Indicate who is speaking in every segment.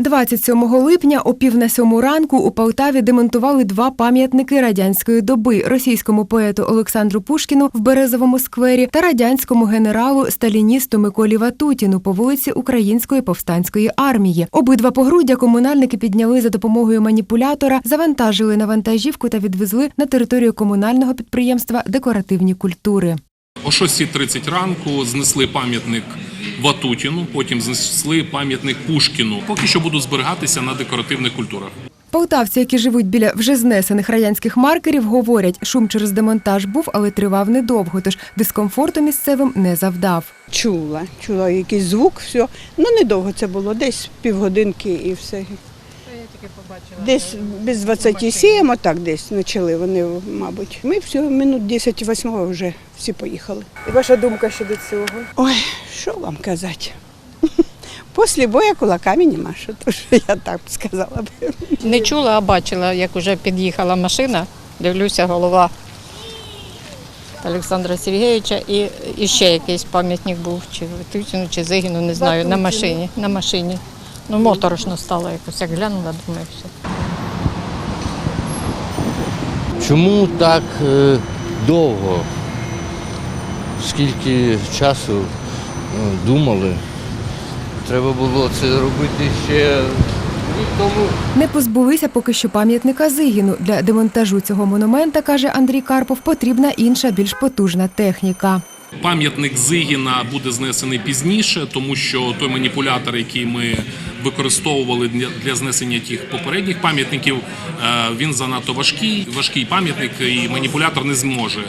Speaker 1: 27 липня о пів на сьому ранку у Полтаві демонтували два пам'ятники радянської доби російському поету Олександру Пушкіну в Березовому сквері та радянському генералу сталіністу Миколі Ватутіну по вулиці Української повстанської армії. Обидва погруддя комунальники підняли за допомогою маніпулятора, завантажили на вантажівку та відвезли на територію комунального підприємства декоративні культури.
Speaker 2: О 6.30 ранку знесли пам'ятник Ватутіну, потім знесли пам'ятник Пушкіну. Поки що будуть зберігатися на декоративних культурах.
Speaker 1: Полтавці, які живуть біля вже знесених радянських маркерів, говорять, шум через демонтаж був, але тривав недовго, тож дискомфорту місцевим не завдав.
Speaker 3: Чула, чула якийсь звук, все. Ну недовго це було, десь півгодинки і все. Десь без 27, отак десь почали вони, мабуть. Ми все, минут 10-8 вже всі поїхали.
Speaker 1: І ваша думка щодо цього?
Speaker 3: Ой, що вам казати? Після бою кулаками нема, що то що я так б сказала б.
Speaker 4: Не чула, а бачила, як вже під'їхала машина. Дивлюся, голова Олександра Сергійовича і, і ще якийсь пам'ятник був, чи Ватутіну, чи Зигіну, не знаю, на машині. На машині. Ну, моторошно стало якось, як глянула, думаю, все.
Speaker 5: Чому так е, довго? Скільки часу е, думали? Треба було це робити ще рік тому.
Speaker 1: Не позбулися поки що пам'ятника Зигіну. Для демонтажу цього монумента, каже Андрій Карпов, потрібна інша більш потужна техніка.
Speaker 2: Пам'ятник Зигіна буде знесений пізніше, тому що той маніпулятор, який ми використовували для, знесення тих попередніх пам'ятників, е, він занадто важкий. Важкий пам'ятник і маніпулятор не зможе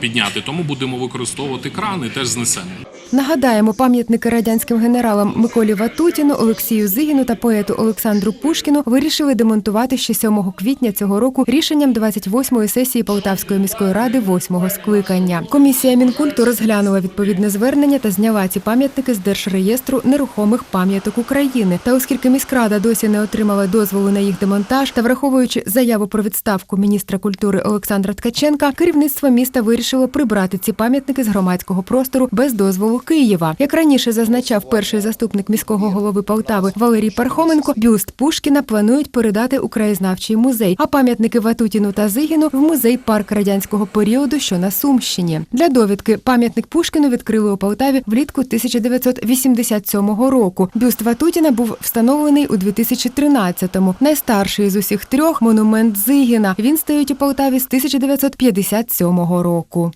Speaker 2: підняти. Тому будемо використовувати крани, теж знесемо.
Speaker 1: Нагадаємо, пам'ятники радянським генералам Миколі Ватутіну, Олексію Зигіну та поету Олександру Пушкіну вирішили демонтувати ще 7 квітня цього року рішенням 28-ї сесії Полтавської міської ради 8-го скликання. Комісія Мінкульту розглянула відповідне звернення та зняла ці пам'ятники з держреєстру нерухомих пам'яток України. Та оскільки міськрада досі не отримала дозволу на їх демонтаж та враховуючи заяву про відставку міністра культури Олександра Ткаченка, керівництво міста вирішило прибрати ці пам'ятники з громадського простору без дозволу Києва. Як раніше зазначав перший заступник міського голови Полтави Валерій Пархоменко, бюст Пушкіна планують передати у краєзнавчий музей, а пам'ятники Ватутіну та Зигіну в музей парк радянського періоду, що на Сумщині. Для довідки пам'ятник Пушкіну відкрили у Полтаві влітку 1987 року. Бюст Ватутіна був встановлений у 2013-му. Найстарший з усіх трьох монумент Зигіна. Він стоїть у Полтаві з 1957 року.